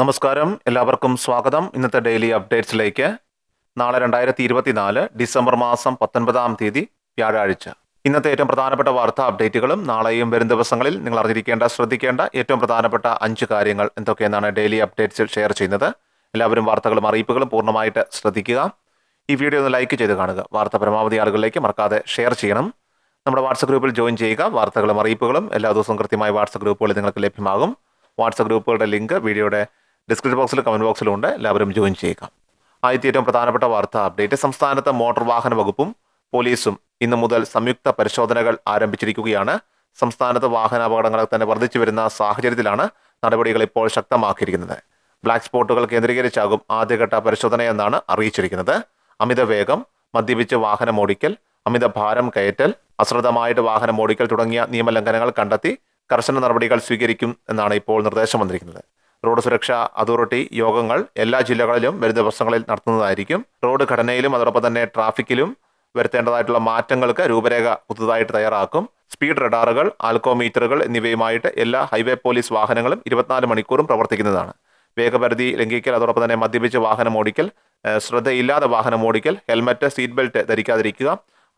നമസ്കാരം. എല്ലാവർക്കും സ്വാഗതം. ഇന്നത്തെ ഡെയിലി അപ്ഡേറ്റ്സിലേക്ക്. നാളെ രണ്ടായിരത്തി ഇരുപത്തിനാല് ഡിസംബർ മാസം പത്തൊൻപതാം തീയതി വ്യാഴാഴ്ച. ഇന്നത്തെ ഏറ്റവും പ്രധാനപ്പെട്ട വാർത്താ അപ്ഡേറ്റുകളും നാളെയും വരും ദിവസങ്ങളിൽ നിങ്ങൾ അറിഞ്ഞിരിക്കേണ്ട ശ്രദ്ധിക്കേണ്ട ഏറ്റവും പ്രധാനപ്പെട്ട അഞ്ച് കാര്യങ്ങൾ എന്തൊക്കെയെന്നാണ് ഡെയിലി അപ്ഡേറ്റ്സിൽ ഷെയർ ചെയ്യുന്നത്. എല്ലാവരും വാർത്തകളും അറിയിപ്പുകളും പൂർണമായിട്ട് ശ്രദ്ധിക്കുക. ഈ വീഡിയോ ഒന്ന് ലൈക്ക് ചെയ്ത് കാണുക. വാർത്ത പരമാവധി ആളുകളിലേക്ക് മറക്കാതെ ഷെയർ ചെയ്യണം. നമ്മുടെ വാട്സപ്പ് ഗ്രൂപ്പിൽ ജോയിൻ ചെയ്യുക. വാർത്തകളും അറിയിപ്പുകളും എല്ലാ ദിവസവും കൃത്യമായി വാട്സപ്പ് ഗ്രൂപ്പുകളിൽ നിങ്ങൾക്ക് ലഭ്യമാകും. വാട്സപ്പ് ഗ്രൂപ്പുകളുടെ ലിങ്ക് വീഡിയോയുടെ ഡിസ്ക്രിപ്ഷൻ ബോക്സിലും കമന്റ് ബോക്സിലും ഉണ്ട്. എല്ലാവരും ജോയിൻ ചെയ്യുക ആദ്യത്തെ ഏറ്റവും പ്രധാനപ്പെട്ട വാർത്താ അപ്ഡേറ്റ് സംസ്ഥാനത്തെ മോട്ടോർ വാഹന വകുപ്പും പോലീസും ഇന്നു മുതൽ സംയുക്ത പരിശോധനകൾ ആരംഭിച്ചിരിക്കുകയാണ്. സംസ്ഥാനത്ത് വാഹന അപകടങ്ങൾ തന്നെ വർദ്ധിച്ചു വരുന്ന സാഹചര്യത്തിലാണ് നടപടികൾ ഇപ്പോൾ ശക്തമാക്കിയിരിക്കുന്നത്. ബ്ലാക്ക് സ്പോട്ടുകൾ കേന്ദ്രീകരിച്ചാകും ആദ്യഘട്ട പരിശോധനയെന്നാണ് അറിയിച്ചിരിക്കുന്നത്. അമിത വേഗം മദ്യപിച്ച് വാഹനം ഓടിക്കൽ അമിത ഭാരം കയറ്റൽ അശ്രദ്ധമായിട്ട് വാഹനം ഓടിക്കൽ തുടങ്ങിയ നിയമലംഘനങ്ങൾ കണ്ടെത്തി കർശന നടപടികൾ സ്വീകരിക്കും എന്നാണ് ഇപ്പോൾ നിർദ്ദേശം വന്നിരിക്കുന്നത്. റോഡ് സുരക്ഷാ അതോറിറ്റി യോഗങ്ങൾ എല്ലാ ജില്ലകളിലും വരും ദിവസങ്ങളിൽ നടത്തുന്നതായിരിക്കും. റോഡ് ഘടനയിലും അതോടൊപ്പം തന്നെ ട്രാഫിക്കിലും വരുത്തേണ്ടതായിട്ടുള്ള മാറ്റങ്ങൾക്ക് രൂപരേഖ പുതുതായിട്ട് തയ്യാറാക്കും. സ്പീഡ് റഡാറുകൾ ആൽക്കോമീറ്ററുകൾ എന്നിവയുമായിട്ട് എല്ലാ ഹൈവേ പോലീസ് വാഹനങ്ങളും ഇരുപത്തിനാല് മണിക്കൂറും പ്രവർത്തിക്കുന്നതാണ്. വേഗപരിധി ലംഘിക്കൽ അതോടൊപ്പം തന്നെ മദ്യപിച്ച് വാഹനം ഓടിക്കൽ ശ്രദ്ധയില്ലാതെ വാഹനം ഓടിക്കൽ ഹെൽമറ്റ് സീറ്റ് ബെൽറ്റ് ധരിക്കാതിരിക്കുക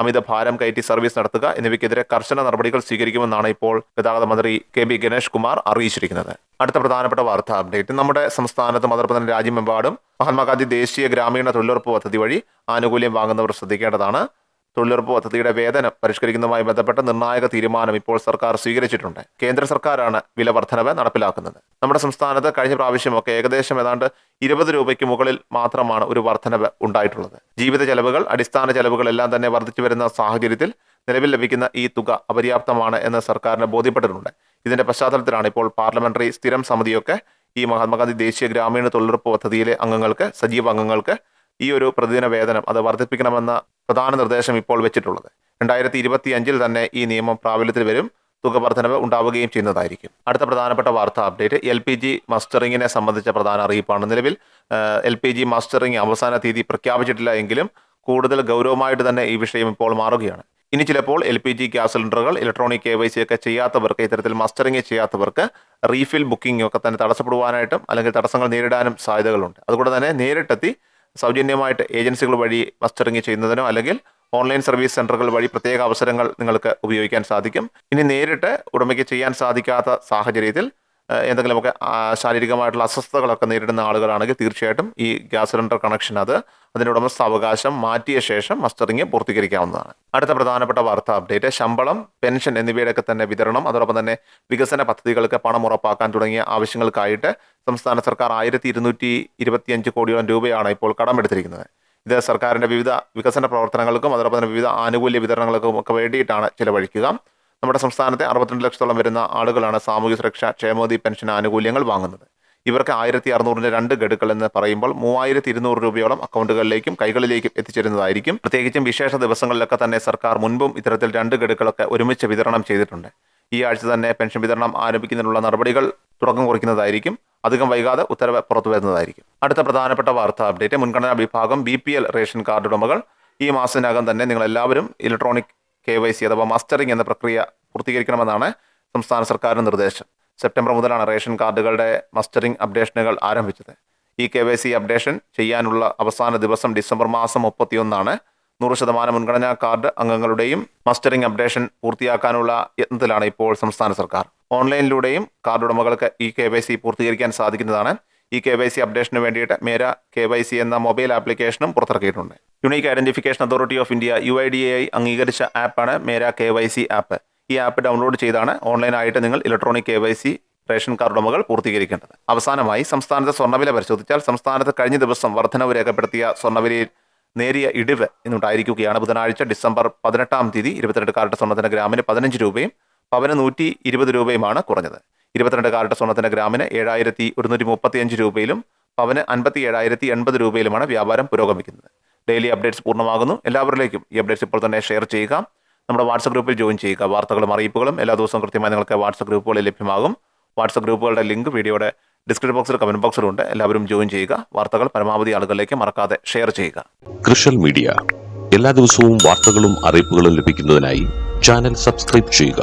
അമിത ഭാരം കയറ്റി സർവീസ് നടത്തുക എന്നിവയ്ക്കെതിരെ കർശന നടപടികൾ സ്വീകരിക്കുമെന്നാണ് ഇപ്പോൾ ഗതാഗത മന്ത്രി കെ ബി ഗണേഷ് കുമാർ അറിയിച്ചിരിക്കുന്നത്. അടുത്ത പ്രധാനപ്പെട്ട വാർത്താ അപ്ഡേറ്റ്. നമ്മുടെ സംസ്ഥാനത്ത് അതോടൊപ്പം രാജ്യമെമ്പാടും മഹാത്മാഗാന്ധി ദേശീയ ഗ്രാമീണ തൊഴിലുറപ്പ് പദ്ധതി വഴി ആനുകൂല്യം വാങ്ങുന്നവർ ശ്രദ്ധിക്കേണ്ടതാണ്. തൊഴിലുറപ്പ് പദ്ധതിയുടെ വേതനം പരിഷ്കരിക്കുന്നതുമായി ബന്ധപ്പെട്ട നിർണായക തീരുമാനം ഇപ്പോൾ സർക്കാർ സ്വീകരിച്ചിട്ടുണ്ട്. കേന്ദ്ര സർക്കാരാണ് വില വർധനവ് നടപ്പിലാക്കുന്നത്. നമ്മുടെ സംസ്ഥാനത്ത് കഴിഞ്ഞ പ്രാവശ്യമൊക്കെ ഏകദേശം ഏതാണ്ട് ഇരുപത് രൂപയ്ക്ക് മുകളിൽ മാത്രമാണ് ഒരു വർധനവ് ഉണ്ടായിട്ടുള്ളത്. ജീവിത ചെലവുകൾ അടിസ്ഥാന ചെലവുകൾ എല്ലാം തന്നെ വർദ്ധിച്ചു വരുന്ന സാഹചര്യത്തിൽ നിലവിൽ ലഭിക്കുന്ന ഈ തുക അപര്യാപ്തമാണ് എന്ന് സർക്കാരിന് ബോധ്യപ്പെട്ടിട്ടുണ്ട്. ഇതിന്റെ പശ്ചാത്തലത്തിലാണ് ഇപ്പോൾ പാർലമെന്ററി സ്ഥിരം സമിതിയൊക്കെ ഈ മഹാത്മാഗാന്ധി ദേശീയ ഗ്രാമീണ തൊഴിലുറപ്പ് പദ്ധതിയിലെ അംഗങ്ങൾക്ക് സജീവ അംഗങ്ങൾക്ക് ഈ ഒരു പ്രതിദിന വേതനം അത് വർദ്ധിപ്പിക്കണമെന്ന പ്രധാന നിർദ്ദേശം ഇപ്പോൾ വെച്ചിട്ടുള്ളത്. രണ്ടായിരത്തി ഇരുപത്തി അഞ്ചിൽ തന്നെ ഈ നിയമം പ്രാബല്യത്തിൽ വരും തുക വർധനവ് ഉണ്ടാവുകയും ചെയ്യുന്നതായിരിക്കും. അടുത്ത പ്രധാനപ്പെട്ട വാർത്താ അപ്ഡേറ്റ് എൽ പി ജി മസ്റ്ററിങ്ങിനെ സംബന്ധിച്ച പ്രധാന അറിയിപ്പാണ് നിലവിൽ. എൽ പി ജി മസ്റ്ററിങ് അവസാന തീയതി പ്രഖ്യാപിച്ചിട്ടില്ല എങ്കിലും കൂടുതൽ ഗൗരവമായിട്ട് തന്നെ ഈ വിഷയം ഇപ്പോൾ മാറുകയാണ്. ഇനി ചിലപ്പോൾ എൽ പി ജി ഗ്യാസ് സിലിണ്ടറുകൾ ഇലക്ട്രോണിക് കെ വൈ സി ഒക്കെ ചെയ്യാത്തവർക്ക് ഇത്തരത്തിൽ മസ്റ്ററിങ് ചെയ്യാത്തവർക്ക് റീഫിൽ ബുക്കിംഗ് ഒക്കെ തന്നെ തടസ്സപ്പെടുവാനായിട്ടും അല്ലെങ്കിൽ തടസ്സങ്ങൾ നേരിടാനും സാധ്യതകളുണ്ട്. അതുകൊണ്ട് തന്നെ നേരിട്ടെത്തി സൗജന്യമായിട്ട് ഏജൻസികൾ വഴി മസ്റ്ററിങ് ചെയ്യുന്നതിനോ അല്ലെങ്കിൽ ഓൺലൈൻ സർവീസ് സെന്ററുകൾ വഴി പ്രത്യേക അവസരങ്ങൾ നിങ്ങൾക്ക് ഉപയോഗിക്കാൻ സാധിക്കും. ഇനി നേരിട്ട് ഉടമയ്ക്ക് ചെയ്യാൻ സാധിക്കാത്ത സാഹചര്യത്തിൽ എന്തെങ്കിലുമൊക്കെ ശാരീരികമായിട്ടുള്ള അസ്വസ്ഥതകളൊക്കെ നേരിടുന്ന ആളുകളാണെങ്കിൽ തീർച്ചയായിട്ടും ഈ ഗ്യാസ് സിലിണ്ടർ കണക്ഷൻ അത് അതിന്റെ ഉടമസ്ഥാവകാശം മാറ്റിയ ശേഷം മസ്റ്ററിങ് പൂർത്തീകരിക്കാവുന്നതാണ്. അടുത്ത പ്രധാനപ്പെട്ട വാർത്താ അപ്ഡേറ്റ് ശമ്പളം പെൻഷൻ എന്നിവയുടെയൊക്കെ തന്നെ വിതരണം അതോടൊപ്പം തന്നെ വികസന പദ്ധതികൾക്ക് പണം ഉറപ്പാക്കാൻ തുടങ്ങിയ ആവശ്യങ്ങൾക്കായിട്ട് സംസ്ഥാന സർക്കാർ ആയിരത്തി ഇരുന്നൂറ്റി ഇരുപത്തിയഞ്ച് കോടിയോളം രൂപയാണ് ഇപ്പോൾ കടമെടുത്തിരിക്കുന്നത്. ഇത് സർക്കാരിന്റെ വിവിധ വികസന പ്രവർത്തനങ്ങൾക്കും അതോടൊപ്പം തന്നെ വിവിധ ആനുകൂല്യ വിതരണങ്ങൾക്കും ഒക്കെ വേണ്ടിയിട്ടാണ് ചിലവഴിക്കുക. നമ്മുടെ സംസ്ഥാനത്തെ അറുപത്തിരണ്ട് ലക്ഷത്തോളം വരുന്ന ആളുകളാണ് സാമൂഹ്യ സുരക്ഷ ക്ഷേമനിധി പെൻഷൻ ആനുകൂല്യങ്ങൾ വാങ്ങുന്നത്. ഇവർക്ക് ആയിരത്തി അറുന്നൂറിന്റെ രണ്ട് ഗഡുക്കൾ എന്ന് പറയുമ്പോൾ മൂവായിരത്തി ഇരുന്നൂറ് രൂപയോളം അക്കൗണ്ടുകളിലേക്കും കൈകളിലേക്കും എത്തിച്ചേരുന്നതായിരിക്കും. പ്രത്യേകിച്ചും വിശേഷ ദിവസങ്ങളിലൊക്കെ തന്നെ സർക്കാർ മുൻപും ഇത്തരത്തിൽ രണ്ട് ഗഡുക്കളൊക്കെ ഒരുമിച്ച് വിതരണം ചെയ്തിട്ടുണ്ട്. ഈ ആഴ്ച തന്നെ പെൻഷൻ വിതരണം ആരംഭിക്കുന്നതിനുള്ള നടപടികൾ തുടക്കം കുറിക്കുന്നതായിരിക്കും. അധികം വൈകാതെ ഉത്തരവ് പുറത്തു വരുന്നതായിരിക്കും. അടുത്ത പ്രധാനപ്പെട്ട വാർത്താ അപ്ഡേറ്റ് മുൻഗണനാ വിഭാഗം ബി റേഷൻ കാർഡ് ഉടമകൾ. ഈ മാസത്തിനകം തന്നെ നിങ്ങൾ എല്ലാവരും ഇലക്ട്രോണിക് കെ വൈ സി അഥവാ മസ്റ്ററിംഗ് എന്ന പ്രക്രിയ പൂർത്തീകരിക്കണമെന്നാണ് സംസ്ഥാന സർക്കാരിന്റെ നിർദ്ദേശം. സെപ്റ്റംബർ മുതലാണ് റേഷൻ കാർഡുകളുടെ മസ്റ്ററിംഗ് അപ്ഡേഷനുകൾ ആരംഭിച്ചത്. ഈ കെ വൈ സി അപ്ഡേഷൻ ചെയ്യാനുള്ള അവസാന ദിവസം ഡിസംബർ മാസം മുപ്പത്തിയൊന്നാണ്. നൂറ് ശതമാനം മുൻഗണനാ കാർഡ് അംഗങ്ങളുടെയും മസ്റ്ററിംഗ് അപ്ഡേഷൻ പൂർത്തിയാക്കാനുള്ള യത്നത്തിലാണ് ഇപ്പോൾ സംസ്ഥാന സർക്കാർ. ഓൺലൈനിലൂടെയും കാർഡ് ഉടമകൾക്ക് ഈ കെ വൈ സി പൂർത്തീകരിക്കാൻ സാധിക്കുന്നതാണ്. ഈ കെ വൈ സി അപ്ഡേഷന് വേണ്ടിയിട്ട് മേര കെ വൈ സി എന്ന മൊബൈൽ ആപ്ലിക്കേഷനും പുറത്തിറക്കിയിട്ടുണ്ട്. Unique identification authority of India U I D A I അംഗീകരിച്ച ആപ്പാണ് Mera K Y C app. ഈ ആപ്പ് ഡൗൺലോഡ് ചെയ്താണ് ഓൺലൈനായിട്ട് നിങ്ങൾ electronic K Y C ration card ഉടമകൾ പൂർത്തീകരിക്കേണ്ടത്. അവസാനമായി സംസ്ഥാനത്തെ സ്വർണവില പരിശോധിച്ചാൽ സംസ്ഥാനത്ത് കഴിഞ്ഞ ദിവസം വർധനവ് രേഖപ്പെടുത്തിയ സ്വർണവിലയിൽ നേരിയ ഇടിവ് ഇന്നുണ്ടായിരിക്കുകയാണ്. ബുധനാഴ്ച ഡിസംബർ പതിനെട്ടാം തീയതി ഇരുപത്തിരണ്ട് കാരറ്റ് സ്വർണത്തിന് ഗ്രാമിന് പതിനഞ്ച് രൂപയും പവന് നൂറ്റി ഇരുപത് രൂപയുമാണ് കുറഞ്ഞത്. ഇരുപത്തിരണ്ട് കാരറ്റ് സ്വർണത്തിന് ഗ്രാമിന് ഏഴായിരത്തി ഒരുന്നൂറ്റി മുപ്പത്തിയഞ്ച് രൂപയിലും പവന് അൻപത്തി ഏഴായിരത്തി എൺപത് രൂപയിലുമാണ് വ്യാപാരം പുരോഗമിക്കുന്നത്. ഡെയിലി അപ്ഡേറ്റ്സ് പൂർണമാകുന്നു. എല്ലാവരിലേക്കും ഈ അപ്ഡേറ്റ്സ് ഇപ്പോൾ തന്നെ ഷെയർ ചെയ്യുക. നമ്മുടെ വാട്സപ്പ് ഗ്രൂപ്പിൽ ജോയിൻ ചെയ്യുക. വാർത്തകളും അറിയിപ്പുകളും എല്ലാ ദിവസവും കൃത്യമായി നിങ്ങൾക്ക് വാട്സപ്പ് ഗ്രൂപ്പുകളിൽ ലഭ്യമാകും. വാട്സപ്പ് ഗ്രൂപ്പുകളുടെ ലിങ്ക് വീഡിയോയുടെ ഡിസ്ക്രിപ്ഷൻ ബോക്സിൽ കമന്റ് ബോക്സിലുണ്ട് എല്ലാവരും ജോയിൻ ചെയ്യുക. വാർത്തകൾ പരമാവധി ആളുകളിലേക്ക് മറക്കാതെ ഷെയർ ചെയ്യുക. Social media. എല്ലാ ദിവസവും വാർത്തകളും അറിയിപ്പുകളും ലഭിക്കുന്നതിനായി ചാനൽ സബ്സ്ക്രൈബ് ചെയ്യുക.